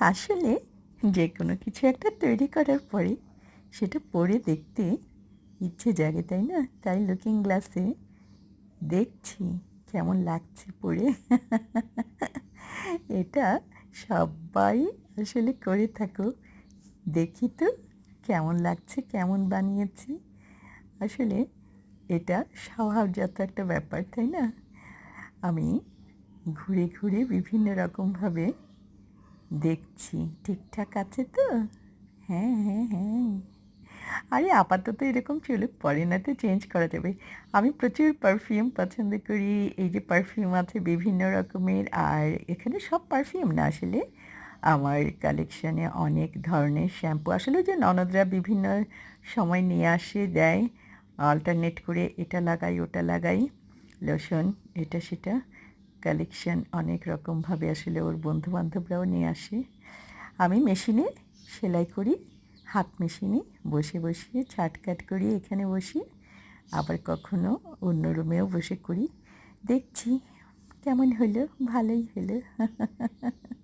আসলে যে কোনো কিছু একটা তৈরি করার পরে সেটা পরে দেখতে ইচ্ছে জাগে, তাই না? তাই লুকিং গ্লাসে দেখছি কেমন লাগছে পরে। এটা সবাই আসলে করে থাকো দেখি তো কেমন লাগছে, কেমন বানিয়েছি। আসলে এটা স্বভাবজাত একটা ব্যাপার, তাই না? আমি ঘুরে ঘুরে বিভিন্ন রকমভাবে দেখছি, ঠিকঠাক আছে তো? হ্যাঁ হ্যাঁ হ্যাঁ। আরে, আপাতত এরকম চলুক পরে না তো চেঞ্জ করা যাবে। আমি প্রচুর পারফিউম পছন্দ করি। এই যে পারফিউম আছে বিভিন্ন রকমের, আর এখানে সব পারফিউম না আসলে। আমার কালেকশানে অনেক ধরনের শ্যাম্পু আসলে যে ননদরা বিভিন্ন সময় নিয়ে আসে, দেয়। অল্টারনেট করে এটা লাগাই, ওটা লাগাই। লোশন, এটা সেটা। কালেকশন অনেক রকমভাবে আসলে ওর বন্ধুবান্ধবরাও নিয়ে আসে। আমি মেশিনে সেলাই করি, হাত মেশিনে বসে বসে ছাটকাট করি, এখানে বসি। আবার কখনো অন্য রুমেও বসে করি। দেখছি কেমন হলো, ভালোই হলো।